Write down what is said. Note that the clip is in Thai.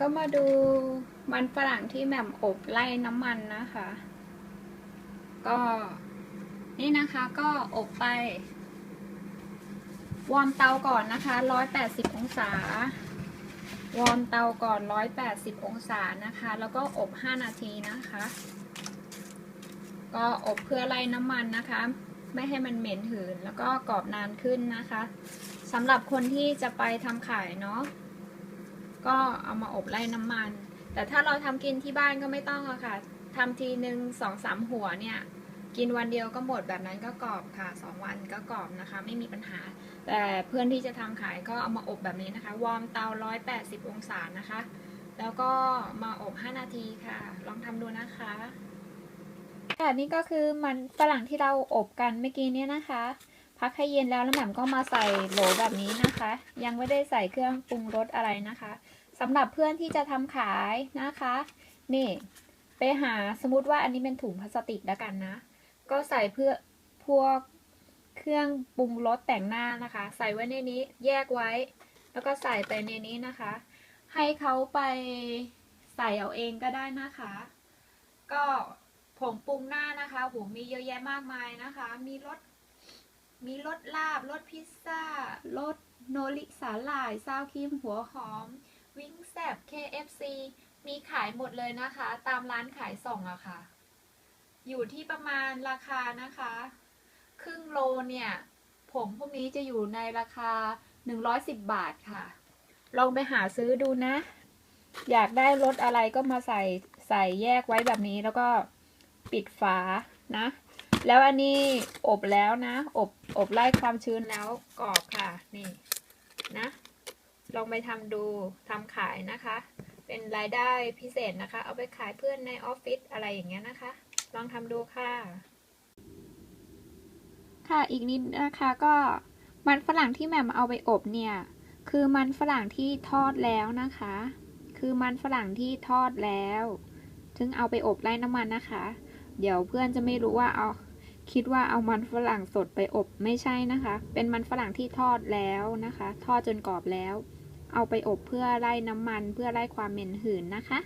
ก็มาดูมันฝรั่งที่แหม่มอบไล่น้ำมันนะคะ ก็นี่นะคะก็อบไป วอร์มเตาก่อนนะคะ 180 องศา วอร์มเตาก่อน 180 องศานะคะ แล้วก็อบ 5 นาทีนะคะ ก็อบเพื่อไล่น้ำมันนะคะ ไม่ให้มันเหม็นหืน แล้วก็กรอบนานขึ้นนะคะสำหรับคนที่จะไปทำขายเนาะ ก็เอามาอบไล่น้ำมัน แต่ถ้าเราทำกินที่บ้านก็ไม่ต้องอะค่ะทำทีหนึ่งสองสามหัวเนี่ย กินวันเดียวก็หมดแบบนั้นก็กรอบค่ะสองวันก็กรอบนะคะ ไม่มีปัญหา แต่เพื่อนที่จะทำขายก็เอามาอบแบบนี้นะคะ วอร์มเตา 180 องศานะคะ แล้วก็มาอบ 5 นาทีค่ะ ลองทำดูนะคะค่ะนี่ก็คือมันฝรั่งที่เราอบกันเมื่อกี้เนี่ยนะคะ พักให้เย็นแล้วแล้วแหม่มก็มาใส่โหลแบบนี้นะคะ ยังไม่ได้ใส่เครื่องปรุงรสอะไรนะคะสำหรับเพื่อนที่จะทำขายนะคะ นี่ ไปหาสมมติว่าอันนี้เป็นถุงพลาสติกแล้วกันนะ ก็ใส่เพื่อพวกเครื่องปรุงรสแต่งหน้านะคะ ใส่ไว้ในนี้แยกไว้ แล้วก็ใส่ไปในนี้นะคะ ให้เขาไปใส่เอาเองก็ได้นะคะ ก็ผงปรุงหน้านะคะโหมีเยอะแยะมากมายนะคะ มีรส มีรสลาบรสพิซซ่ารสโนริสาหร่ายซาวครีมหัวหอม วิงแซบ KFC มีขายหมดเลยนะคะ ตามร้านขายส่งอะค่ะ อยู่ที่ประมาณราคานะคะ ครึ่งโลเนี่ย ผงพวกนี้จะอยู่ในราคา 110 บาทค่ะ ลองไปหาซื้อดูนะ อยากได้รสอะไรก็มาใส่ใส่แยกไว้แบบนี้แล้วก็ปิดฝานะ แล้วอันนี้อบแล้วนะ อบอบไล่ความชื้นแล้วกรอบค่ะ นี่นะ ลองไปทำดูทำขายนะคะ เป็นรายได้พิเศษนะคะ เอาไปขายเพื่อนในออฟฟิศอะไรอย่างเงี้ยนะคะ ลองทำดูค่ะ ค่ะอีกนิดนะคะก็มันฝรั่งที่แม่มาเอาไปอบเนี่ย คือมันฝรั่งที่ทอดแล้วนะคะ คือมันฝรั่งที่ทอดแล้วถึงเอาไปอบไล่น้ำมันนะคะ เดี๋ยวเพื่อนจะไม่รู้ว่าเอา คิดว่าเอามันฝรั่งสดไปอบไม่ใช่นะคะ เป็นมันฝรั่งที่ทอดแล้วนะคะ ทอดจนกรอบแล้ว เอาไปอบเพื่อไล่น้ำมันเพื่อไล่ความเหม็นหืนนะคะ